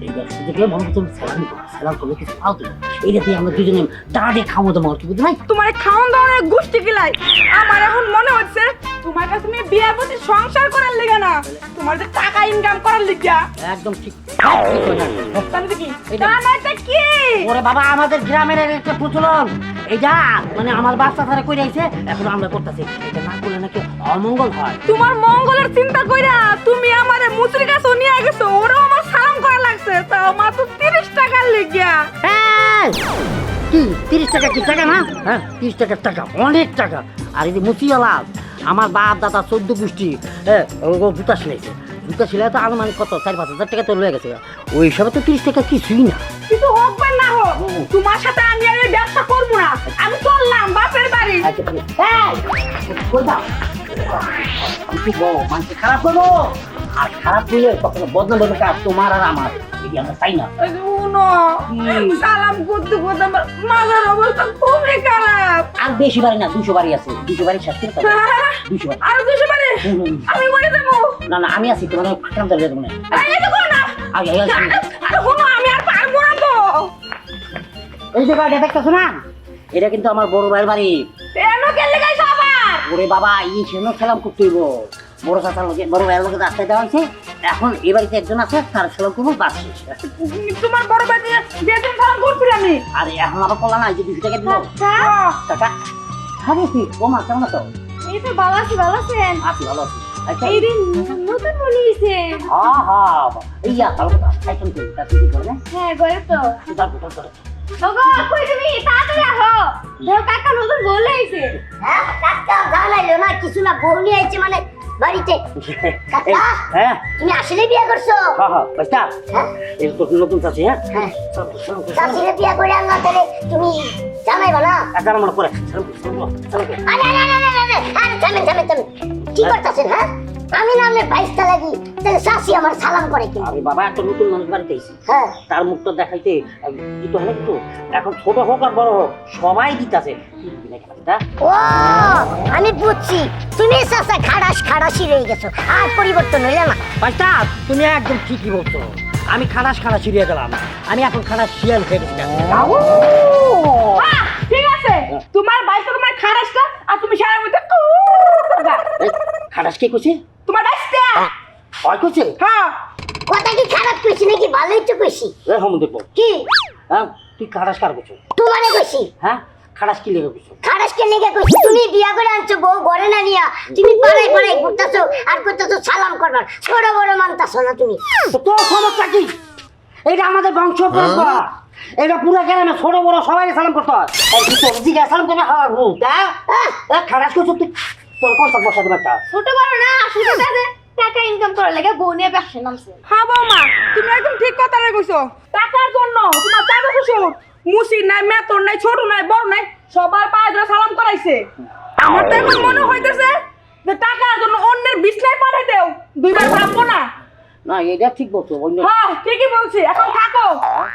এই ব্যবসা মনে করছে স্যালাম স্যালাম করলে কিছু পাও তুমি এইটা দিয়ে আমরা দুজনে দাঁড়িয়ে খাব তোমার কি বুঝতে তোমার খাওয়ান দাওয়ানের গোষ্ঠী কিলাই। আমার এখন মনে হচ্ছে তোমার কাছে তুমি বিয়ের প্রতি সংসার করার লিগে না তোমার যে টাকা ইনকাম করার লিগা একদম ঠিক। হ্যাঁ, ঠিক কথা। তাহলে কি এটা- তা নয়টা কি? ওরে বাবা আমাদের গ্রামের একটা প্রচলন। এইটা মানে আমার বাচ্চা তারা কই রাইছে এখন আমরা করতেছি। এটা না করলে নাকি অমঙ্গল হয়। তোমার মঙ্গলের চিন্তা কইরা তুমি আমারে মুচরি তিরিশ টাকা কি টাকা না? হ্যাঁ। তিরিশ টাকার টাকা অনেক টাকা। আর এই যে মুচিওয়ালা আমার বাপ দাদা চোদ্দ গোষ্ঠী হ্যাঁ জুতা সিলাইছে। জুতা সিলাই তো আনুমানিক কত? চার পাঁচ হাজার টাকা তো লয়ে গেছে। ওই হিসাবে তো তিরিশ টাকা কিছুই না। কিন্তু হোক বা না হোক তোমার সাথে আমি আর এই ব্যবসা করব না। আমি চললাম বাপের বাড়ি। মানুষকে খারাপ করব? আর খারাপ করলে তখন বদনাম হবে কাজ তোমার আর আমার। এটি আমরা চাই না। সালাম করতে করতে আমার অবস্থা খুবই খারাপ। আর বেশি বাড়ি না দুশো বাড়ি আছে। দুশো বাড়ি শেষ করে দুশো বাড়ি। আরও দুশো হুম। আমি মরে যাব। না না আমি আছি তোমার চলে যাব না? আমি আর পারব না তো। এই যে বাড়িটা দেখতেছো না? এটা কিন্তু আমার বড় ভাইয়ের বাড়ি। এন কেলে গাইছো আবার ওরে বাবা এই সালাম করতে হইব। বড় চাচার লোকে বড় ভাইয়ের লোকে রাস্তায় দেওয়া হয়েছে। এখন এই বাড়িতে একজন আছে তার সালাম করব বাস শেষ। তোমার বড় ভাই দিয়ে সালাম করছিলে আমি। আরে এখন আবার করলাম না এই যে দুশো টাকা দিল। হ্যাঁ টাকা আরে কি? বোমা কেমন আছো? এই তো ভালো আছি ভালো আছেন? আছি ভালো আছি। আচ্ছা। এই দিন নতুন মনে হয়েছে। হ্যাঁ হ্যাঁ ইয়া ভালো কথা। তা তুই কি করবে হ্যাঁ করে তো। তার কথা করে ওগো কই তুমি? তাড়াতাড়ি আহো দেখো কাকা নতুন বলে আইছে। হ্যাঁ কাকা জানাইলো না কিছু না বউ নিয়ে আইছে মানে বাড়িতে। হ্যাঁ। তুমি আসলে বিয়ে করছ? হ্যাঁ হ্যাঁ হ্যাঁ। এই তো নতুন চাচি হ্যাঁ? হ্যাঁ। চাষিরে বিয়ে করে আনলা তাহলে তুমি জানাইবা না একটা আমার করে। আরে আরে আরে আরে আরে আরে থামেন থামেন থামেন। কি করতেছেন হ্যাঁ? আমি না আপনার বাইশটা লাগি তাহলে চাষি আমার সালাম করে কিন্তু আরে বাবা একটা নতুন মানুষ বাড়িতে এসেছি। হ্যাঁ। তার মুখটা দেখাইতে দিতে হয় না কিন্তু এখন ছোট হোক আর বড় হোক সবাই দিতেছে। ও আমি বুঝছি। তুমি খাড়াস খাড়াসি রয়ে গেছো আর পরিবর্তন হইলে না। বাচ্চা তুমি একদম ঠিকই বলছো। আমি খালাস খালাস ছিড়িয়ে গেলাম। আমি এখন খালাস শিয়াল হয়ে গেছি হ্যাঁ, ঠিক আছে। তোমার বাইশটা তোমার খারাপটা আর তুমি সারা মধ্যে খালাস কে কইছে? বাইশটা হয় কইছে হ্যাঁ। কথা কি খারাপ কইছি নাকি? ভালোই তো কইছি। এ হম দেখব। কি? হ্যাঁ তুই খালাস কার কইছো? তোমারে কইছি। হ্যাঁ খালাস কি লেগে কইছো? খারাসকে লেগে কইছি? তুমি বিয়া করে আনছো বউ ঘরে না নিয়া। তুমি পাড়াই পাড়াই ঘুরতাছো আর করতেছো সালাম করবার। ছোট বড় মানতাছো না তুমি। তো সমস্যা কি? এটা আমাদের বংশ পরম্পরা। এটা পুরো গ্রামে ছোট বড় সবাই সালাম করতে হয়। এই তুই তোর দিকে সালাম করবে হাওয়ার ভূত হ্যাঁ? আহ, করছ তুই? তোর কোন সব বসা দেবে একটা ছোট বড় না শুধু ইনকাম করার লাগে বউ নিয়ে ব্যবসা নামছে হ্যাঁ বৌমা তুমি একদম ঠিক কথা কইছো টাকার জন্য? তোমার চাচা শ্বশুর মুসি নাই মেতর নাই ছোট নাই বড় নাই সবার পায়ে ধরে সালাম করাইছে আমার তো এখন মনে হইতেছে যে টাকার জন্য অন্যের বিছনায় পাঠাই দেও দুইবার ভাববো না না এটা ঠিক বলছো হ্যাঁ ঠিকই বলছি এখন থাকো।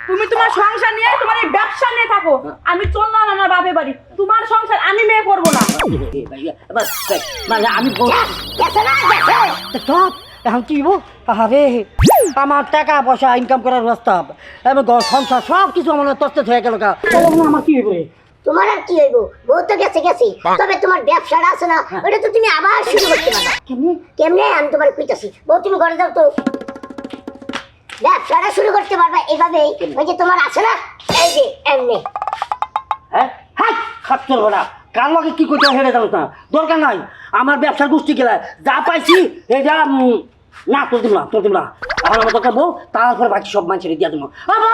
তুমি তোমার সংসার নিয়ে তোমার এই ব্যবসা নিয়ে থাকো। আমি চললাম আমার বাপের বাড়ি তোমার সংসার আমি মেয়ে করব না। মানে আমি এখন কি আরে আমার টাকা পয়সা ইনকাম করার রাস্তা। আমি ঘর সংসার সব কিছু আমার তস্তে হয়ে গেল আমার কি তোমার আর কি হইব? বউ তো গেছে গেছে। তবে তোমার ব্যবসাটা আছে না ওটা তো তুমি আবার শুরু করতে পারবা। কেমনি? কেমনে? আমি তোমার কইতাছি। বউ তুমি ঘরে যাও তো। ব্যবসাটা শুরু করতে পারবা এভাবেই। ওই যে তোমার আছে না? এই যে এমনি। হ্যাঁ? হ্যাঁ খাপ না। কার লগে কি করতে হেরে যাব না দরকার নাই। আমার ব্যবসার গোষ্ঠী গেলে যা পাইছি এটা যা না, তোর দিব না, তোর দিব না। আমার দরকার বউ, তারপরে বাকি সব মানুষের দিয়ে দেবো। আবার